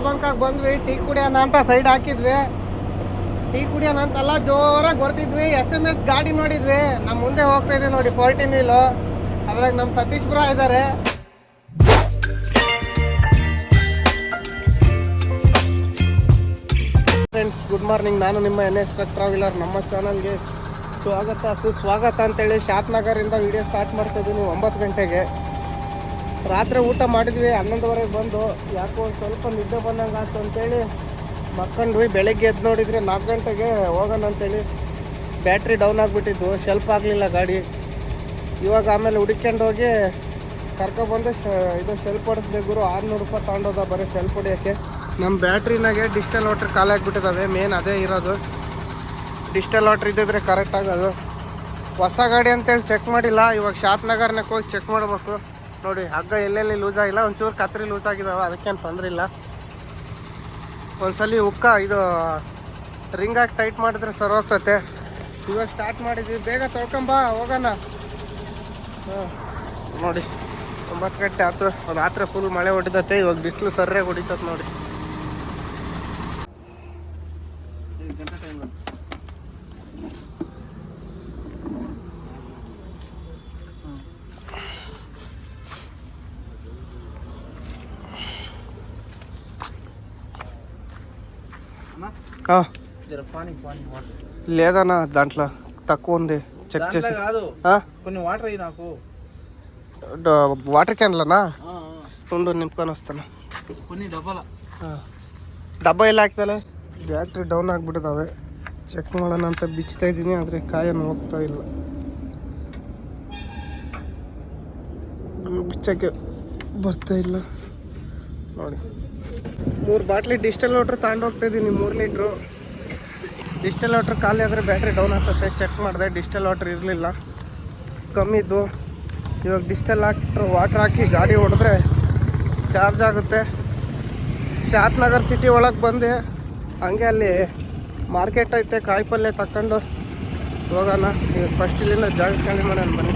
Petrol ಬಂಕಾಗ ಬಂದ್ವಿ, tea ಕುಡಿಯೋಣ ಅಂತ ಸೈಡ್ ಹಾಕಿದ್ವಿ. ಟೀ ಕುಡಿಯೋಣ ಅಂತೆಲ್ಲ ಜೋರಾಗಿ ಹೊಡ್ತಿದ್ವಿ ಎಸ್ ಎಂ ಎಸ್ ಗಾಡಿ ನೋಡಿದ್ವಿ. ನಮ್ಮ ಮುಂದೆ ಹೋಗ್ತಾ ಇದ್ವಿ ನೋಡಿ ಫೋರ್ಟಿನ್ ವೀಲು. ಅದ್ರಾಗ ನಮ್ಮ ಸತೀಶ್ ಪುರ ಇದ್ದಾರೆ ಫ್ರೆಂಡ್ಸ್ ಗುಡ್ ಮಾರ್ನಿಂಗ್ ನಾನು ನಿಮ್ಮ ಎನ್ ಎಸ್ ಟ್ರಕ್ ಟ್ರಾವೆಲರ್ ನಮ್ಮ ಚಾನಲ್ಗೆ ಸ್ವಾಗತ, ಸುಸ್ವಾಗತ ಅಂತೇಳಿ ಶಾತ್ನಗರಿಂದ ವಿಡಿಯೋ ಸ್ಟಾರ್ಟ್ ಮಾಡ್ತಾ ಇದ್ದೀನಿ ಒಂಬತ್ತು ಗಂಟೆಗೆ. ರಾತ್ರಿ ಊಟ ಮಾಡಿದ್ವಿ, ಹನ್ನೊಂದುವರೆಗೆ ಬಂದು, ಯಾಕೋ ಸ್ವಲ್ಪ ನಿದ್ದೆ ಬಂದಂಗೆ ಆಯ್ತು ಅಂತೇಳಿ ಮಕ್ಕಂಡ್ವಿ ಬೆಳಗ್ಗೆ ಎದ್ದು ನೋಡಿದ್ರೆ ನಾಲ್ಕು ಗಂಟೆಗೆ ಹೋಗೋಣ ಅಂತೇಳಿ ಬ್ಯಾಟ್ರಿ ಡೌನ್ ಆಗಿಬಿಟ್ಟಿದ್ದು ಶೆಲ್ಪ್ ಆಗಲಿಲ್ಲ ಗಾಡಿ. ಇವಾಗ ಆಮೇಲೆ ಹುಡುಕ್ಕೊಂಡು ಹೋಗಿ ಕರ್ಕೊಬಂದು ಶ, ಇದು ಶೆಲ್ಫ್ ಹೊಡಿಸ್ದೆ ಗುರು, ಆರುನೂರು ರೂಪಾಯಿ ತಗೊಂಡೋದ ಬರೀ ಶೆಲ್ಪ್ ಹೊಡಿಯೋಕ್ಕೆ. ನಮ್ಮ ಬ್ಯಾಟ್ರಿನಾಗೆ ಡಿಜಿಟಲ್ ವಾಟ್ರ್ ಖಾಲಿ ಆಗಿಬಿಟ್ಟಿದ್ದಾವೆ ಮೇನ್ ಅದೇ ಇರೋದು. ಡಿಜಿಟಲ್ ವಾಟ್ರ್ ಇದ್ದಿದ್ರೆ ಕರೆಕ್ಟ್ ಆಗೋದು. ಹೊಸ ಗಾಡಿ ಅಂತೇಳಿ ಚೆಕ್ ಮಾಡಿಲ್ಲ, ಇವಾಗ ಶಾತ್ ನಗರ್ನಕ್ಕೆ ಹೋಗಿ ಚೆಕ್ ಮಾಡಬೇಕು. ನೋಡಿ, ಹಗ್ಗ ಎಲ್ಲೆಲ್ಲಿ ಲೂಸ್ ಆಗಿಲ್ಲ, ಒಂಚೂರು ಕತ್ರಿ ಲೂಸ್ ಆಗಿದಾವೆ ಅದಕ್ಕೇನು ತೊಂದರೆ ಇಲ್ಲ. ಒಂದ್ಸಲಿ ಉಕ್ಕ ಇದು ರಿಂಗ್ ಹಾಕಿ ಟೈಟ್ ಮಾಡಿದ್ರೆ ಸರ್ ಹೋಗ್ತತೆ. ಇವಾಗ ಸ್ಟಾರ್ಟ್ ಮಾಡಿದ್ವಿ, ಬೇಗ ತೊಳ್ಕೊಂಬಾ ಹೋಗೋಣ. ನೋಡಿ, ಒಂಬತ್ತು ಗಂಟೆ ಆಯ್ತು ರಾತ್ರಿ ಫುಲ್ ಮಳೆ ಹೊಡಿತತೆ ಇವಾಗ ಬಿಸಿಲು ಸರ್ರೆ ಹೊಡಿತತ್ ನೋಡಿ. లేదన్నా దాంట్లో తక్కువ ఉంది చెక్ చేసి దాంట్లో కాదు ఆ? కొన్ని వాటర్ అయ్యి నాకు డ- వాటర్ క్యాన్లనా ఆ, ఉండు నింపుకొని వస్తాను ఆ. కొన్ని డబ్బాల ಡಬ್ಬ ಎಲ್ಲ ಹಾಕ್ತಲೆ ಬ್ಯಾಟ್ರಿ ಡೌನ್ ಆಗಿಬಿಟ್ಟಿದ್ದಾವೆ ಚೆಕ್ ಮಾಡೋಣ ಅಂತ ಬಿಚ್ತಾ ಇದ್ದೀನಿ ಆದರೆ ಕಾಯನ್ನು ಹೋಗ್ತಾ ಇಲ್ಲ ಬಿಚ್ಚಕ್ಕೆ ಬರ್ತಾ ಇಲ್ಲ ನೋಡಿ ಮೂರು ಬಾಟ್ಲಿ ಡಿಸ್ಟಲ್ ವಾಟ್ರ್ ತಗೊಂಡು ಹೋಗ್ತಾ ಇದ್ದೀನಿ ಮೂರು ಲೀಟ್ರು. ಡಿಜಿಟಲ್ ವಾಟ್ರ್ ಖಾಲಿ ಆದರೆ ಬ್ಯಾಟ್ರಿ ಡೌನ್ ಆಗ್ತದೆ ಚೆಕ್ ಮಾಡಿದೆ ಡಿಸ್ಟಲ್ ವಾಟ್ರ್ ಇರಲಿಲ್ಲ. ಕಮ್ಮಿದ್ದು ಇವಾಗ ಡಿಸ್ಟಲ್ ಹಾಕ್ಟ್ರು ವಾಟ್ರ್ ಹಾಕಿ ಗಾಡಿ ಹೊಡೆದ್ರೆ ಚಾರ್ಜ್ ಆಗುತ್ತೆ. ಶಾತ್ನಗರ್ ಸಿಟಿ ಒಳಗೆ ಬಂದು. ಹಂಗೆ ಅಲ್ಲಿ ಮಾರ್ಕೆಟ್ ಐತೆ ಕಾಯಿ ಪಲ್ಯ ತಕೊಂಡು ಹೋಗೋಣ. ಈಗ ಫಸ್ಟ್ ಇಲ್ಲಿಂದ ಜಾಗ ಖಾಲಿ ಮಾಡೋಣ ಬನ್ನಿ.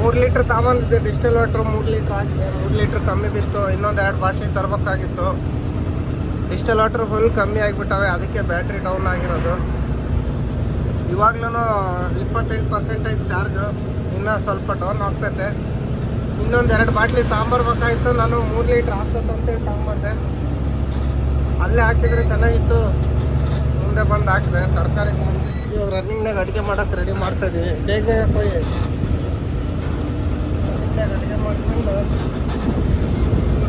ಮೂರು ಲೀಟ್ರ್ ತಗೊಂಡಿದ್ದೆ ಡಿಸ್ಟಲ್ ವಾಟ್ರ್ ಮೂರು ಲೀಟ್ರ್ ಹಾಕಿದೆ ಮೂರು ಲೀಟ್ರ್ ಕಮ್ಮಿ ಬಿತ್ತು, ಇನ್ನೊಂದು ಎರಡು ಬಾಟ್ಲಿ ತರಬೇಕಾಗಿತ್ತು. ಡಿಸ್ಟಲ್ ವಾಟ್ರ್ ಫುಲ್ ಕಮ್ಮಿ ಆಗಿಬಿಟ್ಟವೆ, ಅದಕ್ಕೆ ಬ್ಯಾಟ್ರಿ ಡೌನ್ ಆಗಿರೋದು. ಇವಾಗ್ಲೂ ಇಪ್ಪತ್ತೈದು ಪರ್ಸೆಂಟೇಜ್ ಚಾರ್ಜು ಇನ್ನೂ ಸ್ವಲ್ಪ ಡೌನ್ ಆಗ್ತೈತೆ. ಇನ್ನೊಂದು ಎರಡು ಬಾಟ್ಲಿ ತಗೊಂಬರ್ಬೇಕಾಯ್ತು ನಾನು ಮೂರು ಲೀಟ್ರ್ ಅಂತೇಳಿ ತಗೊಂಬಂದೆ. ಅಲ್ಲೇ ಹಾಕಿದ್ರೆ ಚೆನ್ನಾಗಿತ್ತು, ಮುಂದೆ ಬಂದು ಹಾಕಿದೆ, ತರಕಾರಿ ಇವಾಗ ರನ್ನಿಂಗ್ನಾಗ ಅಡುಗೆ ಮಾಡೋಕೆ ರೆಡಿ ಮಾಡ್ತಾ ಇದೀವಿ. ಬೇಗ ಬೇಗ ಕೊಯ್ ಅಡುಗೆ ಮಾಡ್ಕೊಂಡು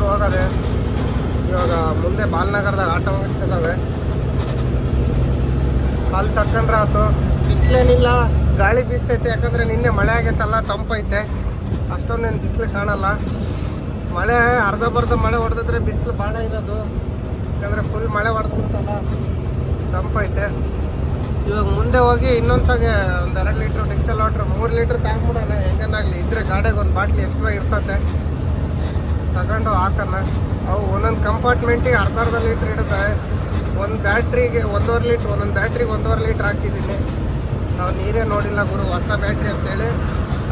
ಹೋಗೋದೆ ಇವಾಗ ಮುಂದೆ ಬಾಲ್ನಗರದಾಗ ಆಟೋ ಇದ್ದಾವೆ ಅಲ್ಲಿ ತಕ್ಕಂಡ್ರೆ ಆಯ್ತು ಬಿಸಿಲೇನಿಲ್ಲ, ಗಾಳಿ ಬೀಸ್ತೈತೆ. ಯಾಕಂದ್ರೆ ನಿನ್ನೆ ಮಳೆ ಆಗೈತಲ್ಲ ತಂಪೈತೆ ಅಷ್ಟೊಂದೇನು ಬಿಸಿಲು ಕಾಣಲ್ಲ. ಮಳೆ, ಅರ್ಧ ಬರ್ಧ ಮಳೆ ಹೊಡೆದಿದ್ರೆ ಬಿಸಿಲು ಭಾಳ ಇರೋದು. ಯಾಕಂದ್ರೆ ಫುಲ್ ಮಳೆ ಹೊಡೆದ್ಬಿಡ್ತಲ್ಲ ತಂಪೈತೆ ಇವಾಗ ಮುಂದೆ ಹೋಗಿ ಇನ್ನೊಂದ್ಸಾಗೆ ಒಂದು ಎರಡು ಲೀಟ್ರ್ ಡಿಸ್ಟಲ್ ವಾಟ್ರ್, ಮೂರು ಲೀಟ್ರ್ ಮಾಡೋಣ ಹೆಂಗನಾಗ್ಲಿ ಇದ್ರೆ ಗಾಡಿಗೆ ಒಂದು ಬಾಟ್ಲಿ ಎಕ್ಸ್ಟ್ರಾ ಇರ್ತತೆ. ತಗೊಂಡು ಹಾಕೋಣ. ಅವು ಒಂದೊಂದು ಕಂಪಾರ್ಟ್ಮೆಂಟಿಗೆ ಅರ್ಧ ಅರ್ಧ ಲೀಟ್ರ್ ಇಡುತ್ತೆ ಒಂದು ಬ್ಯಾಟ್ರಿಗೆ ಒಂದೂವರೆ ಲೀಟ್ರ್, ಒಂದೊಂದು ಬ್ಯಾಟ್ರಿಗೆ ಒಂದೂವರೆ ಲೀಟ್ರ್ ಹಾಕಿದ್ದೀನಿ. ನಾವು ನೀರೇ ನೋಡಿಲ್ಲ ಗುರು, ಹೊಸ ಬ್ಯಾಟ್ರಿ ಅಂತೇಳಿ.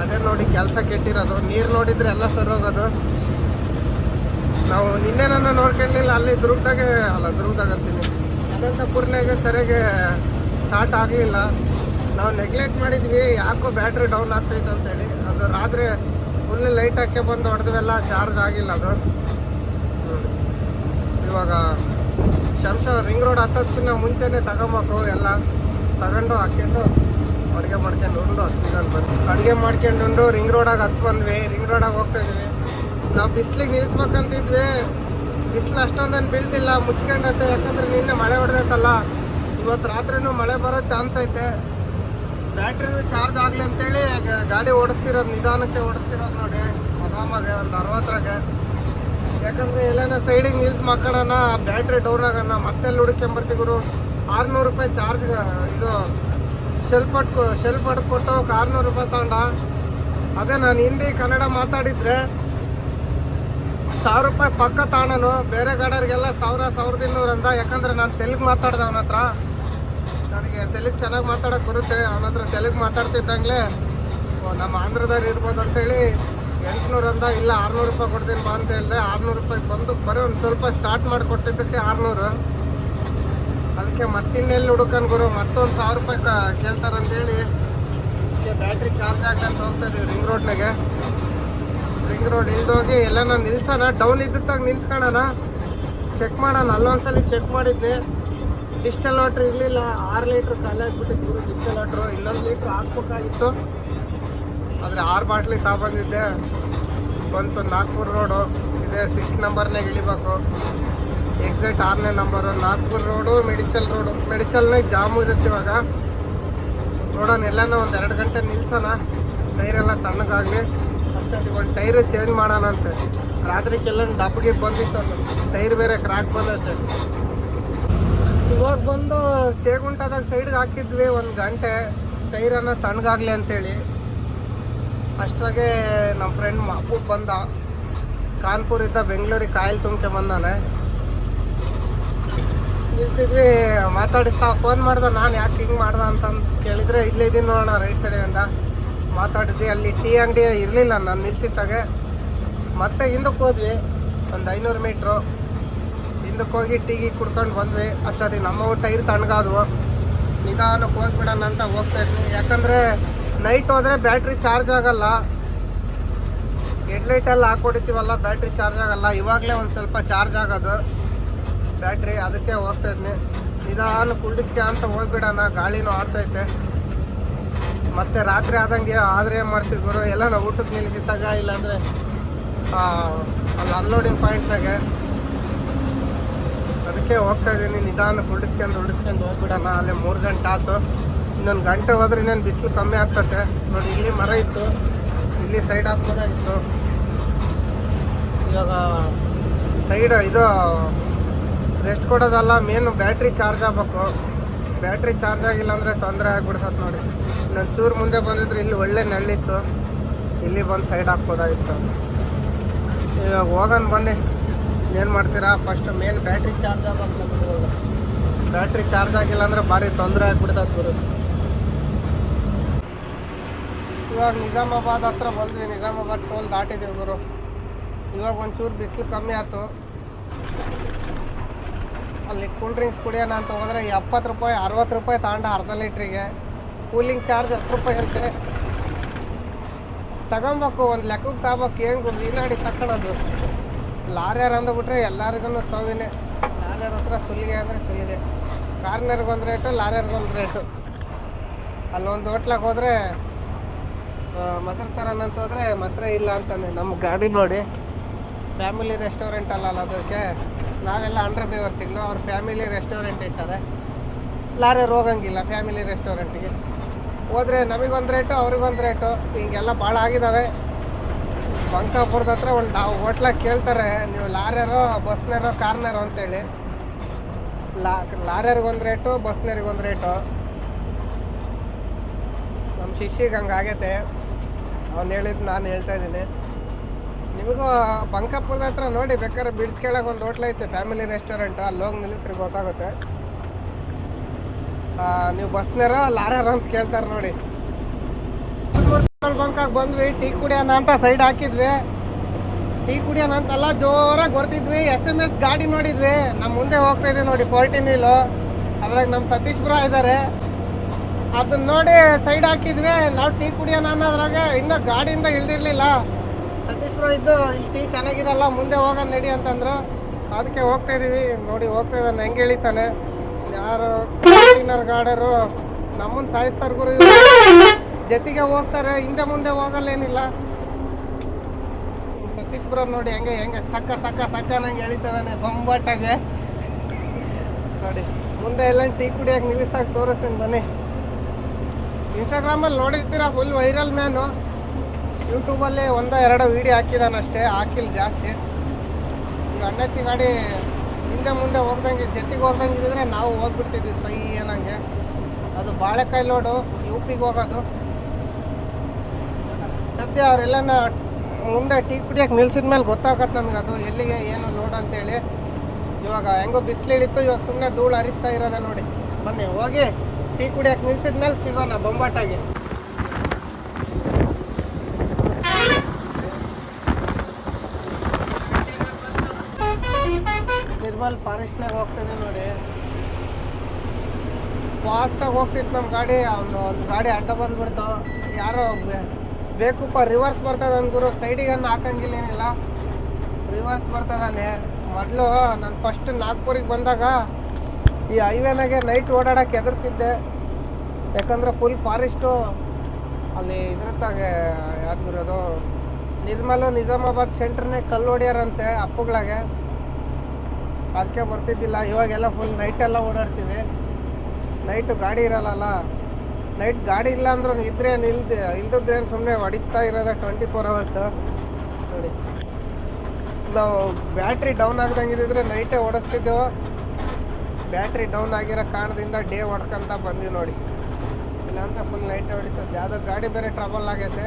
ಅದೇ ನೋಡಿ ಕೆಲಸ ಕೆಟ್ಟಿರೋದು. ನೀರು ನೋಡಿದ್ರೆ ಎಲ್ಲ ಸರೋಗೋದು ನಾವು ನಿನ್ನೆ ನೋಡ್ಕೊಂಡಿಲ್ಲ, ಅಲ್ಲಿ ದುರ್ಗದಾಗೆ, ಅಲ್ಲ ದುರ್ಗದಾಗ ಅಂತೀನಿ. ಅನಂತಪುರ್ನಾಗೆ ಸರಿಯಾಗಿ ಸ್ಟಾರ್ಟ್ ಆಗಲಿಲ್ಲ. ನಾವು ನೆಗ್ಲೆಕ್ಟ್ ಮಾಡಿದ್ವಿ, ಯಾಕೋ ಬ್ಯಾಟ್ರಿ ಡೌನ್ ಆಗ್ತೈತೆ ಅಂತೇಳಿ. ಅದು ರಾತ್ರಿ ಫುಲ್ ಲೈಟ್ ಹಾಕಿ ಬಂದು ಹೊಡೆದ್ವೆಲ್ಲ ಚಾರ್ಜ್ ಆಗಿಲ್ಲ ಅದು. ಇವಾಗ ಶಂಶ ರಿಂಗ್ ರೋಡ್ ಹತ್ತೋದಕ್ಕಿಂತ ಮುಂಚೆನೇ ತಗೊಂಬೇಕು ಎಲ್ಲ. ತಗೊಂಡು ಹಾಕ್ಕೊಂಡು ಅಡುಗೆ ಮಾಡ್ಕೊಂಡು ಉಂಡು ಹತ್ತಿಕೊಂಡು ಬಂದು. ಅಡುಗೆ ಮಾಡ್ಕೊಂಡು ಉಂಡು ರಿಂಗ್ ರೋಡಾಗ ಹತ್ತು ಬಂದ್ವಿ. ರಿಂಗ್ ರೋಡಾಗ ಹೋಗ್ತಾ ಇದ್ವಿ. ನಾವು ಬಿಸ್ಲಿಗೆ ನಿಲ್ಸ್ಬೇಕಂತಿದ್ವಿ. ಬಿಸಿಲು ಅಷ್ಟೊಂದೇನು ಬೀಳ್ತಿಲ್ಲ ಮುಚ್ಕೊಂಡೈತೆ ಯಾಕಂದ್ರೆ ನಿನ್ನೆ ಮಳೆ ಹೊಡೆದೈತಲ್ಲ. ಇವತ್ತು ರಾತ್ರಿನೂ ಮಳೆ ಬರೋ ಚಾನ್ಸ್ ಐತೆ. ಬ್ಯಾಟ್ರಿನೂ ಚಾರ್ಜ್ ಆಗಲಿ ಅಂತೇಳಿ ಗಾಡಿ ಓಡಿಸ್ತಿರೋದು ನಿಧಾನಕ್ಕೆ ಓಡಿಸ್ತಿರೋದು ನೋಡಿ. ಆರಾಮಾಗೆ ಒಂದು ಅರವತ್ತರಾಗೆ ಯಾಕಂದ್ರೆ ಎಲ್ಲಾನ ಸೈಡಿಗೆ ನಿಲ್ಸ್ ಮಕ್ಕಳನ್ನ, ಬ್ಯಾಟ್ರಿ ಡೌನ್ ಆಗೋಣ ಮತ್ತೆ ಅಲ್ಲಿ ಗುರು. ಆರ್ನೂರು ರೂಪಾಯಿ ಚಾರ್ಜ್, ಇದು ಶೆಲ್ಫ್ ಶೆಲ್ ಶೆಲ್ಫ್ ಕೊಟ್ಟು ಆರುನೂರು ರೂಪಾಯಿ ತಗೊಂಡ. ಅದೇ ನಾನು ಹಿಂದಿ, ಕನ್ನಡ ಮಾತಾಡಿದ್ರೆ ಸಾವಿರ ರೂಪಾಯಿ ಪಕ್ಕ ತಾಣನು. ಬೇರೆ ಗಾಡರಿಗೆಲ್ಲ ಸಾವಿರ, ಸಾವಿರದ ಇನ್ನೂರು ಅಂದ. ಯಾಕಂದ್ರೆ ನಾನು ತೆಲುಗು ಮಾತಾಡ್ದೆ ಅವನ ಹತ್ರ. ನನಗೆ ತೆಲುಗು ಚೆನ್ನಾಗಿ ಮಾತಾಡೋಕೆ ಬರುತ್ತೆ. ಅವನ ಹತ್ರ ತೆಲುಗು ಮಾತಾಡ್ತಿದ್ದಂಗೆ ನಮ್ಮ ಆಂಧ್ರದವ್ರು ಇರ್ಬೋದು ಅಂತೇಳಿ ಎಂಟುನೂರು ಅಂದ, ಇಲ್ಲ ಆರ್ನೂರು ರೂಪಾಯಿ ಕೊಡ್ತೀನಿ ಬಾ ಅಂತ ಹೇಳಿದೆ. ಆರುನೂರು ರೂಪಾಯಿ ಬಂದು ಬರೀ ಒಂದು ಸ್ವಲ್ಪ ಸ್ಟಾರ್ಟ್ ಮಾಡಿ ಕೊಟ್ಟಿದ್ದಕ್ಕೆ ಆರ್ನೂರು. ಅದಕ್ಕೆ ಮತ್ತಿನ್ನೆಲ್ಲಿ ಹುಡುಕನ್ ಗುರು, ಮತ್ತೊಂದು ಸಾವಿರ ರೂಪಾಯಿ ಕ- ಅದಕ್ಕೆ ಬ್ಯಾಟ್ರಿ ಚಾರ್ಜ್ ಆಗ್ಲಂತ ಹೋಗ್ತಾ ಇದೀವಿ ರಿಂಗ್ ರೋಡ್ನಾಗೆ ರಿಂಗ್ ರೋಡ್ ಇಲ್ದೋಗಿ ನಾನು ನಿಲ್ಸೋಣ. ಡೌನ್ ಇದ್ದಾಗ ನಿಂತ್ಕೊಳ್ಳೋಣ ಚೆಕ್ ಮಾಡೋಣ. ಅಲ್ಲೊಂದ್ಸಲಿ ಚೆಕ್ ಮಾಡಿದ್ದೆ ಡಿಸ್ಟಲ್ ವಾಟ್ರ್ ಇರಲಿಲ್ಲ, ಆರು ಲೀಟ್ರ್ ಖಾಲಿ ಇವರು ಡಿಸ್ಟಲ್ ವಾಟ್ರು ಇನ್ನೊಂದು ಲೀಟ್ರ್ ಹಾಕ್ಬೇಕಾಗಿತ್ತು. ಆದರೆ ಆರು ಬಾಟ್ಲಿ ತಗೊಂಡಿದ್ದೆ ಬಂತು ನಾಗ್ಪುರ್ ರೋಡು. ಇದೆ ಸಿಕ್ಸ್ ನಂಬರ್ನಾಗ ಇಳಿಬೇಕು. ಎಕ್ಸಾಕ್ಟ್ ಆರನೇ number Nagpur road Medchal road. ಮೆಡಿಚಲ್ನಾಗ jam ಇರುತ್ತೆ ಇವಾಗ. ನೋಡೋಣ, ಎಲ್ಲನೂ ಒಂದು ಎರಡು ಗಂಟೆ ನಿಲ್ಸೋಣ. ಟೈರೆಲ್ಲ ತಣ್ಣಗಾಗಲಿ. ಅಷ್ಟೇ ಒಂದು ಟೈರ್ ಚೇಂಜ್ ಮಾಡೋಣ ಅಂತೆ ರಾತ್ರಿಗೆಲ್ಲ ಡಬ್ಬಿಗೆ ಬಂದಿತ್ತು ಟೈರ್ ಬೇರೆ ಕ್ರಾಕ್ ಬಂದೈತೆ. ಇವಾಗ ಬಂದು ಚೇಗುಂಟದಾಗ ಸೈಡ್ಗೆ ಹಾಕಿದ್ವಿ ಒಂದು ಗಂಟೆ. ಟೈರನ್ನು ತಣ್ಣಗಾಗ್ಲಿ ಅಂತೇಳಿ. ಅಷ್ಟ್ರಾಗೆ ನಮ್ಮ ಫ್ರೆಂಡ್ ಮಹಬೂಬ್ ಬಂದ. ಕಾನ್ಪುರಿಂದ ಬೆಂಗಳೂರಿಗೆ ಕಾಯಿಲ್ ತುಂಬ್ಕೆ ಬಂದಾನೆ. ನಿಲ್ಸಿದ್ವಿ, ಮಾತಾಡಿಸ್ತಾ ಫೋನ್ ಮಾಡ್ದೆ, ನಾನು ಯಾಕೆ ಹಿಂಗೆ ಮಾಡ್ದ ಅಂತ ಕೇಳಿದರೆ, ಇಲ್ಲೇ ಇದ್ದೀನಿ ನೋಡೋಣ ರೈಟ್ ಸೈಡ್ ಮಾತಾಡಿದ್ವಿ, ಅಲ್ಲಿ ಟೀ ಅಂಗಡಿ ಇರಲಿಲ್ಲ, ನಾನು ನಿಲ್ಸಿದ್ದಾಗೆ ಮತ್ತೆ ಹಿಂದಕ್ಕೆ ಹೋದ್ವಿ, ಒಂದು ಐನೂರು ಮೀಟ್ರು. ಹಿಂದಕ್ಕೆ ಹೋಗಿ ಟೀಗಿ ಕುಡ್ಕೊಂಡು ಬಂದ್ವಿ ಅಷ್ಟೊತ್ತಿಗೆ ನಮ್ಮ ಟೈರ್ ತಣ್ಣಗಾದ್ವು. ನಿಧಾನಕ್ಕೆ ಹೋಗ್ಬಿಡೋಣ ಅಂತ ಹೋಗ್ತಾ ಇದ್ವಿ. ಯಾಕಂದರೆ ನೈಟ್ ಹೋದರೆ ಬ್ಯಾಟ್ರಿ ಚಾರ್ಜ್ ಆಗಲ್ಲ. ಹೆಡ್ಲೈಟೆಲ್ಲ ಹಾಕ್ಕೊಡಿತೀವಲ್ಲ ಬ್ಯಾಟ್ರಿ ಚಾರ್ಜ್ ಆಗಲ್ಲ. ಇವಾಗಲೇ ಒಂದು ಸ್ವಲ್ಪ ಚಾರ್ಜ್ ಆಗೋದು. ಬ್ಯಾಟ್ರಿ ಅದಕ್ಕೆ ಹೋಗ್ತಾ ಇದ್ನಿ ನಿಧಾನ ಕುಳ್ಳಿಸ್ಕೆ ಅಂತ ಹೋಗ್ಬಿಡೋಣ. ಗಾಳಿನೂ ಆಡ್ತೈತೆ. ಮತ್ತೆ ರಾತ್ರಿ ಆದಂಗೆ ಆದರೆ ಏನು ಮಾಡ್ತೀವಿ ಗುರು? ಎಲ್ಲ ನಾವು ಊಟಕ್ಕೆ ನಿಲ್ಲಿಸಿದ್ದಾಗ ಇಲ್ಲಾಂದರೆ ಅಲ್ಲಿ ಅನ್ಲೋಡಿಂಗ್ ಪಾಯಿಂಟ್ನಾಗೆ ಅದಕ್ಕೆ ಹೋಗ್ತಾ ಇದ್ದೀನಿ. ನಿಧಾನ ಉಳಿಸ್ಕೊಂಡು ಉಳಿಸ್ಕೊಂಡು ಹೋಗ್ಬಿಡೋಣ. ಅಲ್ಲೇ ಮೂರು ಗಂಟೆ ಆಯ್ತು. ಇನ್ನೊಂದು ಗಂಟೆ ಹೋದ್ರೆ ಇನ್ನೇನು ಬಿಸಿಲು ಕಮ್ಮಿ ಆಗ್ತತೆ. ನೋಡಿ, ಇಲ್ಲಿ ಮರ ಇತ್ತು. ಇಲ್ಲಿ ಸೈಡ್ ಹಾಕ್ಬೋದಾಗಿತ್ತು ಇವಾಗ ಸೈಡ್ ಇದು ರೆಸ್ಟ್ ಕೊಡೋದಲ್ಲ ಮೇನ್ ಬ್ಯಾಟ್ರಿ ಚಾರ್ಜ್ ಆಗ್ಬೇಕು. ಬ್ಯಾಟ್ರಿ ಚಾರ್ಜ್ ಆಗಿಲ್ಲ ಅಂದರೆ ತೊಂದರೆ ಆಗಿಬಿಡ್ಸತ್ತೆ ನೋಡಿ. ನಾನು ಚೂರು ಮುಂದೆ ಬಂದಿದ್ರೆ ಇಲ್ಲಿ ಒಳ್ಳೆ ನೆಳ್ಳಿತ್ತು ಇಲ್ಲಿ ಬಂದು ಸೈಡ್ ಹಾಕ್ಬೋದಾಗಿತ್ತು ಇವಾಗ ಹೋಗೋಣ ಬನ್ನಿ. ಏನು ಮಾಡ್ತೀರಾ? ಫಸ್ಟ್ ಮೇನ್ ಬ್ಯಾಟ್ರಿ ಚಾರ್ಜ್ ಆಗ್ಬೇಕು ಬ್ಯಾಟ್ರಿ ಚಾರ್ಜ್ ಆಗಿಲ್ಲ ಅಂದರೆ ಭಾರಿ ತೊಂದರೆ ಆಗ್ಬಿಡ್ತದೆ ಗುರು. ಇವಾಗ ನಿಜಾಮಾಬಾದ್ ಹತ್ರ ಬಂದ್ವಿ. ನಿಜಾಮಾಬಾದ್ ಟೋಲ್ ದಾಟಿದ್ದೀವಿ ಗುರು. ಇವಾಗ ಒಂಚೂರು ಬಿಸಿಲು ಕಮ್ಮಿ ಆಯ್ತು. ಅಲ್ಲಿ ಕೂಲ್ ಡ್ರಿಂಕ್ಸ್ ಕುಡಿಯೋಣ ಅಂತ ಹೋದರೆ ಎಪ್ಪತ್ತು ರೂಪಾಯಿ, ಅರವತ್ತು ರೂಪಾಯಿ ತಗೊಂಡ ಅರ್ಧ ಲೀಟ್ರಿಗೆ ಕೂಲಿಂಗ್ ಚಾರ್ಜ್ ಹತ್ತು ರೂಪಾಯಿ ಅಂತೆ. ತಗೊಬೇಕು, ಒಂದು ಲೆಕ್ಕಕ್ಕೆ ತಗೋಬೇಕು ಏನು ಗುರು? ಈನಾಡಿ ತಗೊಳೋದು ಲಾರಿಯರ್ ಅಂದ್ಬಿಟ್ರೆ ಎಲ್ಲರಿಗೂ ಸೋವಿನೇ. ಲಾರಿಯರ್ ಹತ್ರ ಸುಲಿಗೆ ಅಂದರೆ ಸುಲಿಗೆ. ಕಾರ್ನರ್ಗೊಂದು ರೇಟು ಲಾರಿಯರ್ಗೊಂದು ರೇಟು ಅಲ್ಲೊಂದು ಹೋಟ್ಲಾಗ ಹೋದರೆ ಮೊಸರು ತರೋಣ ಅಂತ ಹೋದರೆ ಮಾತ್ರ ಇಲ್ಲ ಅಂತಾನೆ. ನಮ್ಮ ಗಾಡಿ ನೋಡಿ. ಫ್ಯಾಮಿಲಿ ರೆಸ್ಟೋರೆಂಟ್ ಅಲ್ಲ ಅದಕ್ಕೆ. ನಾವೆಲ್ಲ ಅಂಡರ್ ಬೇವರ್ಸಿಗ್ಲು ಅವ್ರ ಫ್ಯಾಮಿಲಿ ರೆಸ್ಟೋರೆಂಟ್ ಇಟ್ಟಾರೆ. ಲಾರಿಯರ್ ಹೋಗಂಗಿಲ್ಲ ಫ್ಯಾಮಿಲಿ ರೆಸ್ಟೋರೆಂಟಿಗೆ ಹೋದರೆ ನಮಗೊಂದು ರೇಟು ಅವ್ರಿಗೊಂದು ರೇಟು ಹಿಂಗೆಲ್ಲ ಭಾಳ ಆಗಿದ್ದಾವೆ ಬಂಕಾಪುರದ ಹತ್ರ ಒಂದು ಹೋಟ್ಲಾಗ ಕೇಳ್ತಾರೆ, ನೀವು ಲಾರ್ಯಾರೋ ಬಸ್ನಾರೋ ಕಾರ್ನಾರೋ ಅಂತೇಳಿ. ಲಾ ಲಾರಿಯರ್ಗೊಂದು ರೇಟು ಬಸ್ನರಿಗೊಂದು ರೇಟು. ನಮ್ಮ ಶಿಷ್ಯಗೆ ಹಂಗೆ ಆಗೈತೆ. ಅವ್ನು ಹೇಳಿದ್ದು ನಾನು ಹೇಳ್ತಾ ಇದ್ದೀನಿ. ನಿಮಗೂ ಬಂಕಾಪುರದ ಹತ್ರ ನೋಡಿ, ಬೇಕಾದ್ರೆ ಬಿಡ್ಸ್ ಕೇಳೋಕೆ ಒಂದು ಹೋಟ್ಲ್ ಐತೆ ಫ್ಯಾಮಿಲಿ ರೆಸ್ಟೋರೆಂಟ್ ಅಲ್ಲಿ ಹೋಗಿ ನಿಲ್ಲಿಸ್ರಿ, ಗೊತ್ತಾಗುತ್ತೆ. ನೀವು ಬಸ್ನಾರೋ, ಲಾರ್ಯಾರೋ ಅಂತ ಕೇಳ್ತಾರೆ ನೋಡಿ. ಪೆಟ್ರೋಲ್ ಬಂಕಾಗ ಬಂದ್ವಿ, ಟೀ ಕುಡಿಯೋಣ ಅಂತ ಸೈಡ್ ಹಾಕಿದ್ವಿ. ಟೀ ಕುಡಿಯೋಣ ಅಂತೆಲ್ಲ ಜೋರಾಗಿ ಬರ್ತಿದ್ವಿ ಎಸ್ ಎಂ ಎಸ್ ಗಾಡಿ ನೋಡಿದ್ವಿ. ನಮ್ಮ ಮುಂದೆ ಹೋಗ್ತಾ ಇದೆ ನೋಡಿ ಫೋರ್ಟಿನ್ ವೀಲು ಅದ್ರಾಗ ನಮ್ಮ ಸತೀಶ್ ಬ್ರೋ ಇದ್ದಾರೆ ಅದನ್ನ ನೋಡಿ ಸೈಡ್ ಹಾಕಿದ್ವಿ. ನಾವು ಟೀ ಕುಡಿಯೋಣ ಅನ್ನೋದ್ರಾಗ ಇನ್ನೂ ಗಾಡಿಯಿಂದ ಇಳ್ದಿರ್ಲಿಲ್ಲ. ಸತೀಶ್ ಬ್ರೋ ಇದ್ದು, ಇಲ್ಲಿ ಟೀ ಚೆನ್ನಾಗಿರಲ್ಲ, ಮುಂದೆ ಹೋಗೋಣ ನಡಿ ಅಂತಂದ್ರು. ಅದಕ್ಕೆ ಹೋಗ್ತಾ ಇದೀವಿ ನೋಡಿ, ಹೋಗ್ತಾ ಇದ್ದಾನೆ, ಹೆಂಗೆ ಇಳಿತಾನೆ ಯಾರು ಗಾಡರು ನಮ್ಮನ್ನು ಸಾಯಿಸ್ತಾರ ಗುರು. ಜೊತೆಗೆ ಹೋಗ್ತಾರೆ, ಹಿಂದೆ ಮುಂದೆ ಹೋಗಲ್ಲೇನಿಲ್ಲ. ಸತೀಶ್ ನೋಡಿ ಹೆಂಗೆ ಹೆಂಗೆ ಸಕ್ಕ ಸಕ್ಕ ಸಕ್ಕ ನಂಗೆ ಎಳಿತದಾನೆ ಬೊಂಬಾಟಾಗೆ. ನೋಡಿ, ಮುಂದೆ ಎಲ್ಲ ಟೀ ಕುಡಿಯೋಕೆ ನಿಲ್ಲಿಸ್ದಾಗ ತೋರಿಸ್ತೀನಿ, ಬನ್ನಿ. ಇನ್ಸ್ಟಾಗ್ರಾಮಲ್ಲಿ ನೋಡಿರ್ತೀರ ಫುಲ್ ವೈರಲ್ ಮ್ಯಾನು ಯೂಟ್ಯೂಬಲ್ಲಿ ಒಂದೋ ಎರಡೋ ವೀಡಿಯೋ ಹಾಕಿದಾನಷ್ಟೇ ಹಾಕಿಲ್ಲ ಜಾಸ್ತಿ. ಈಗ ಅಣ್ಣಚ್ಚಿ ಗಾಡಿ ಹಿಂದೆ ಮುಂದೆ ಹೋಗ್ದಂಗೆ, ಜೊತೆಗೆ ಹೋಗ್ದಂಗೆ ಇದ್ದರೆ ನಾವು ಹೋಗ್ಬಿಡ್ತಿದ್ವಿ ಸೈ ಏನಂಗೆ ಅದು ಬಾಳೆಕಾಯಿ ಲೋಡು ಯು ಪಿಗೆ ಹೋಗೋದು. ಮತ್ತೆ ಅವರೆಲ್ಲನ ಮುಂದೆ ಟೀ ಕುಡಿಯೋಕೆ ನಿಲ್ಸಿದ ಮೇಲೆ ಗೊತ್ತಾಗತ್ತೆ ನಮ್ಗೆ ಅದು. ಎಲ್ಲಿಗೆ ಏನು ಲೋಡ್ ಅಂತೇಳಿ. ಇವಾಗ ಹೆಂಗೋ ಬಿಸಿಲು ಇಳಿತು ಇವಾಗ ಸುಮ್ಮನೆ ಧೂಳು ಹರಿತಾ ಇರೋದ ನೋಡಿ. ಬನ್ನಿ, ಹೋಗಿ ಟೀ ಕುಡಿಯೋಕೆ ನಿಲ್ಸಿದ ಮೇಲೆ ಸಿಗೋಣ ಬೊಂಬಾಟಾಗಿ. ನಿರ್ಮಲ್ ಫಾರೆಸ್ಟ್ನಾಗ ಹೋಗ್ತೇನೆ ನೋಡಿ. ಫಾಸ್ಟಾಗಿ ಹೋಗ್ತಿತ್ತು ನಮ್ಮ ಗಾಡಿ. ಅವನು ಒಂದು ಗಾಡಿ ಅಡ್ಡ ಬಂದ್ಬಿಡ್ತು. ಯಾರೋ ಬೇಕಪ್ಪ ರಿವರ್ಸ್ ಬರ್ತದೆ ಸೈಡಿಗೆ ಸೈಡಿಗನ್ನು ಹಾಕಂಗಿಲ್ಲ ಏನಿಲ್ಲ. ರಿವರ್ಸ್ ಬರ್ತದಾನೆ ಮೊದಲು ನಾನು ಫಸ್ಟ್ ನಾಗ್ಪುರಿಗೆ ಬಂದಾಗ ಈ ಹೈವೇನಾಗೆ ನೈಟ್ ಓಡಾಡೋಕೆ ಎದುರ್ತಿದ್ದೆ ಯಾಕಂದ್ರೆ ಫುಲ್ ಫಾರೆಸ್ಟು ಅಲ್ಲಿ ಇದ್ರತ್ತಾಗೆ ಯಾವ್ದಿರೋದು ನಿರ್ಮಲು ನಿಜಾಮಾಬಾದ್ ಸೆಂಟ್ರ್ನೇ ಕಲ್ಲು ಹೊಡ್ಯಾರಂತೆ ಅಪ್ಪುಗಳಾಗೆ. ಅದಕ್ಕೆ ಬರ್ತಿದ್ದಿಲ್ಲ. ಇವಾಗೆಲ್ಲ ಫುಲ್ ನೈಟೆಲ್ಲ ಓಡಾಡ್ತೀವಿ. ನೈಟು ಗಾಡಿ ಇರಲ್ಲಲ್ಲ. ನೈಟ್ ಗಾಡಿ ಇಲ್ಲ ಅಂದ್ರೆ ಇದ್ರೆ ನಿಲ್ದು ಇಲ್ದಿದ್ರೇನು ಸುಮ್ಮನೆ ಹೊಡಿತಾ ಇರೋದ ಟ್ವೆಂಟಿ ಫೋರ್ ಅವರ್ಸ್ ನೋಡಿ. ನಾವು ಬ್ಯಾಟ್ರಿ ಡೌನ್ ಆಗ್ದಂಗಿದ್ರೆ ನೈಟೇ ಓಡಿಸ್ತಿದ್ದೆವು. ಬ್ಯಾಟ್ರಿ ಡೌನ್ ಆಗಿರೋ ಕಾರಣದಿಂದ ಡೇ ಹೊಡ್ಕೊಂತ ಬಂದ್ವಿ ನೋಡಿ. ಇಲ್ಲಾಂದ್ರೆ ಫುಲ್ ನೈಟೇ ಹೊಡಿತದೆ ಯಾವುದೋ ಗಾಡಿ ಬೇರೆ ಟ್ರಬಲ್ ಆಗೈತೆ.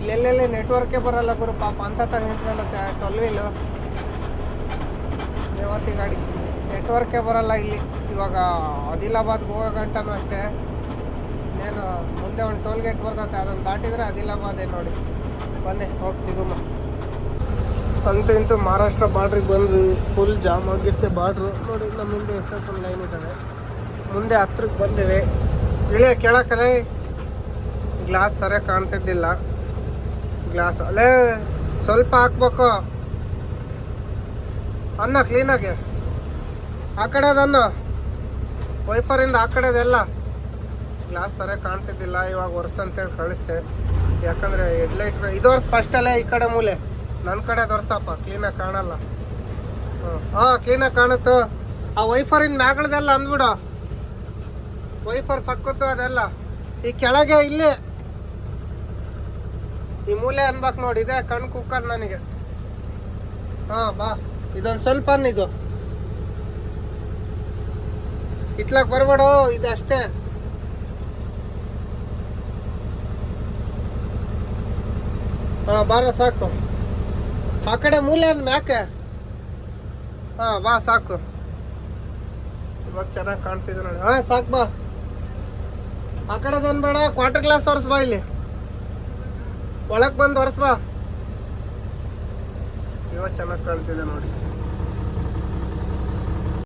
ಇಲ್ಲೆಲ್ಲೆಲ್ಲಿ ನೆಟ್ವರ್ಕೇ ಬರಲ್ಲ ಗುರು ಪಾಪ, ಅಂತ ತಂಗ ನಿಂತ್ಕೊಳ್ಳುತ್ತೆ ಟ್ವೆಲ್ ವೀಲು ರೇವತಿ ಗಾಡಿ ನೆಟ್ವರ್ಕೇ ಬರಲ್ಲ ಇಲ್ಲಿ. ಇವಾಗ ಆದಿಲಾಬಾದ್ಗೆ ಹೋಗೋ ಗಂಟನೂ ಅಷ್ಟೇ. ಏನು ಮುಂದೆ ಒಂದು ಟೋಲ್ ಗೇಟ್ ಬರ್ತೈತೆ, ಅದನ್ನು ದಾಟಿದ್ರೆ ಆದಿಲಾಬಾದೇ ನೋಡಿ. ಬನ್ನಿ, ಹೋಗಿ ಸಿಗುಮ್ಮ ಅಂತೂ ಇಂತೂ ಮಹಾರಾಷ್ಟ್ರ ಬಾರ್ಡ್ರಿಗೆ ಬಂದ್ವಿ. ಫುಲ್ ಜಾಮ್ ಆಗಿತ್ತೆ ಬಾರ್ಡ್ರು ನೋಡಿ ನಮ್ಮ ಹಿಂದೆ ಎಷ್ಟೊಂದು ಲೈನ್ ಇದ್ದಾವೆ ಮುಂದೆ ಹತ್ರಕ್ಕೆ ಬಂದಿವೆ. ಇಲ್ಲೇ ಕೆಳಕಲೇ ಗ್ಲಾಸ್ ಸರಿಯಾಗಿ ಕಾಣ್ತಿದ್ದಿಲ್ಲ. ಗ್ಲಾಸ್ ಅಲ್ಲೇ ಸ್ವಲ್ಪ ಹಾಕ್ಬೇಕು. ಅನ್ನ ಕ್ಲೀನಾಗಿ ಆ ಕಡೆದನ್ನು ವೈಫರಿಂದ ಆ ಕಡೆದೆಲ್ಲ ಗ್ಲಾಸ್ ಸರಿಯಾಗಿ ಕಾಣ್ತಿದ್ದಿಲ್ಲ, ಇವಾಗ ವರ್ಷ ಅಂತೇಳಿ ಕಳಿಸ್ತೆ ಯಾಕಂದ್ರೆ ಹೆಡ್ಲೈಟ್ ಇದು ವರ್ಷ ಫಸ್ಟ್ ಅಲ್ಲ ಈ ಕಡೆ ಮೂಲೆ. ನನ್ನ ಕಡೆ ತೋರ್ಸಪ್ಪ ಕ್ಲೀನಾಗಿ ಕಾಣಲ್ಲ. ಹಾಂ ಕ್ಲೀನಾಗಿ ಕಾಣುತ್ತು. ಆ ವೈಫರಿಂದ ಮ್ಯಾಗಳದೆಲ್ಲ ಅಂದ್ಬಿಡು. ವೈಫರ್ ಪಕ್ಕದ್ದು ಅದೆಲ್ಲ. ಈ ಕೆಳಗೆ ಇಲ್ಲಿ. ಈ ಮೂಲೆ ಅನ್ಬೇಕು ನೋಡಿ, ಇದೆ ಕಣ್ ಕುಕ್ಕದ್ ನನಗೆ. ಹಾ, ಬಾ. ಇದೊಂದು ಸ್ವಲ್ಪ ಇದು. ಇತ್ಲಾಕ್ ಬರ್ಬೇಡ, ಇದು ಅಷ್ಟೇ. ಹಾ, ಬಾರ, ಸಾಕು. ಆ ಕಡೆ ಮೂಲೆ ಮ್ಯಾಕೆ. ಹಾಂ, ಬಾ, ಸಾಕು. ಇವಾಗ ಚೆನ್ನಾಗಿ ಕಾಣ್ತಿದೆ ನೋಡಿ. ಹಾಂ, ಸಾಕು, ಬಾ. ಆ ಕಡೆದೇನು ಬೇಡ ಕ್ವಾರ್ಟರ್ ಗ್ಲಾಸ್ ಒರೆಸ್ ಬಾ ಇಲ್ಲಿ. ಒಳಗೆ ಬಂದು ಒರೆಸ್ ಬಾ. ಇವಾಗ ಚೆನ್ನಾಗಿ ಕಾಣ್ತಿದೆ ನೋಡಿ.